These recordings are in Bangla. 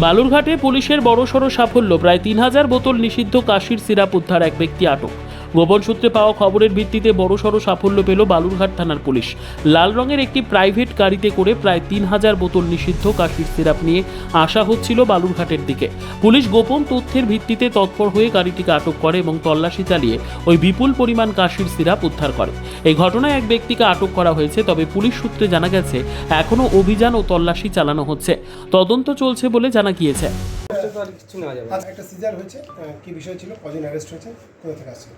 বালুরঘাটে পুলিশের বড়সড় সাফল্য, প্রায় তিন হাজার বোতল নিষিদ্ধ কাশির সিরাপ উদ্ধার এক ব্যক্তি আটক। গোপন সূত্রে পাওয়া খবরের ভিত্তিতে বড়সড় সাফল্য পেল বালুরঘাট থানার পুলিশ। লাল রঙের একটি প্রাইভেট গাড়িতে করে প্রায় তিন হাজার বোতল নিষিদ্ধ কাশির সিরাপ নিয়ে আসা হচ্ছিল বালুরঘাটের দিকে। পুলিশ গোপন তথ্যের ভিত্তিতে তৎপর হয়ে গাড়িটিকে আটক করে এবং তল্লাশি চালিয়ে ওই বিপুল পরিমাণ কাশির সিরাপ উদ্ধার করে। এই ঘটনায় এক ব্যক্তিকে আটক করা হয়েছে তবে পুলিশ সূত্রে জানা গেছে এখনও অভিযান ও তল্লাশি চালানো হচ্ছে। তদন্ত চলছে বলে জানা গিয়েছে। না। আজ একটা সিজার হয়েছে কি বিষয় ছিল? কজন অ্যারেস্ট হয়েছে? কোথা থেকে আসছে?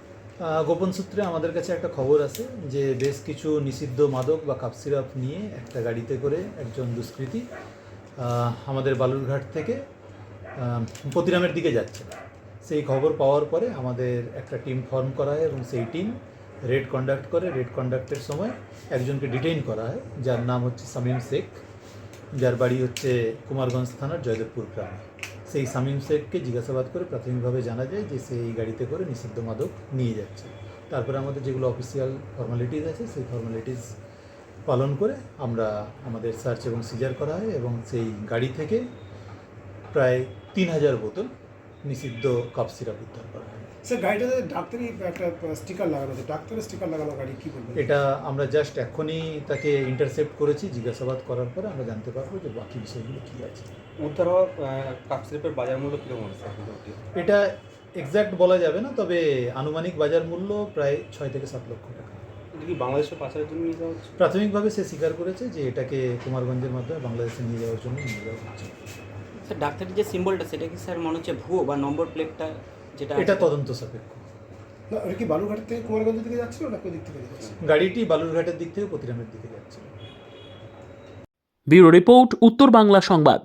গোপন সূত্রে আমাদের কাছে একটা খবর আছে যে বেশ কিছু নিষিদ্ধ মাদক বা কাপ সিরাপ নিয়ে একটা গাড়িতে করে একজন দুষ্কৃতী আমাদের বালুরঘাট থেকে আহ, পতিরামের দিকে যাচ্ছে। সেই খবর পাওয়ার পরে আমাদের একটা টিম ফর্ম করা হয় এবং সেই টিম রেড কন্ডাক্ট করে রেড কন্ডাক্টের সময় একজনকে ডিটেইন করা হয় যার নাম হচ্ছে সামিম শেখ যার বাড়ি হচ্ছে কুমারগঞ্জ থানার জয়দেবপুর গ্রামে। সেই সামিম শেখকে জিজ্ঞাসাবাদ করে প্রাথমিকভাবে জানা যায় যে সে এই গাড়িতে করে নিষিদ্ধ মাদক নিয়ে যাচ্ছে। তারপরে আমাদের যেগুলো অফিসিয়াল ফর্মালিটিস আছে, সেই ফর্মালিটিস পালন করে আমরা আমাদের সার্চ এবং সিজার করা হয় এবং সেই গাড়ি থেকে প্রায় তিন হাজার বোতল নিষিদ্ধ কাপ সিরাপ উদ্ধার করা হয়। স্যার গাড়িটাতে ডাক্তারি একটা স্টিকার লাগানো আছে। ডাক্তারের স্টিকার লাগানো গাড়ি কি বলবেন? এটা আমরা জাস্ট এখনই তাকে ইন্টারসেপ্ট করেছি জিজ্ঞাসাবাদ করার পরে আমরা জানতে পারব যে বাকি বিষয়গুলো কী আছে। উদ্ধার হওয়া কাপ স্লিপের বাজার মূল্য কীরকম আছে? এটা এক্স্যাক্ট বলা যাবে না তবে আনুমানিক বাজার মূল্য প্রায় ছয় থেকে সাত লক্ষ টাকা। এটা কি বাংলাদেশের পাচারের জন্য নিয়ে যাওয়া হচ্ছে? প্রাথমিকভাবে সে স্বীকার করেছে যে এটাকে কুমারগঞ্জের মাধ্যমে বাংলাদেশে নিয়ে যাওয়ার জন্য নিয়ে যাওয়া হচ্ছে। স্যার ডাক্তারের যে সিম্বলটা সেটা কি স্যার মনে হচ্ছে ভুয়ো বা নম্বর প্লেটটা যেটা এটা তদন্ত সাপেক্ষ। না ওটা কি বালুরঘাট থেকে কুমারগঞ্জ দিকে যাচ্ছিল না কোন দিক থেকে যাচ্ছে গাড়িটি বালুরঘাটের দিক থেকে প্রতিরামের দিকে যাচ্ছে ব্যুরো রিপোর্ট উত্তর বাংলা সংবাদ।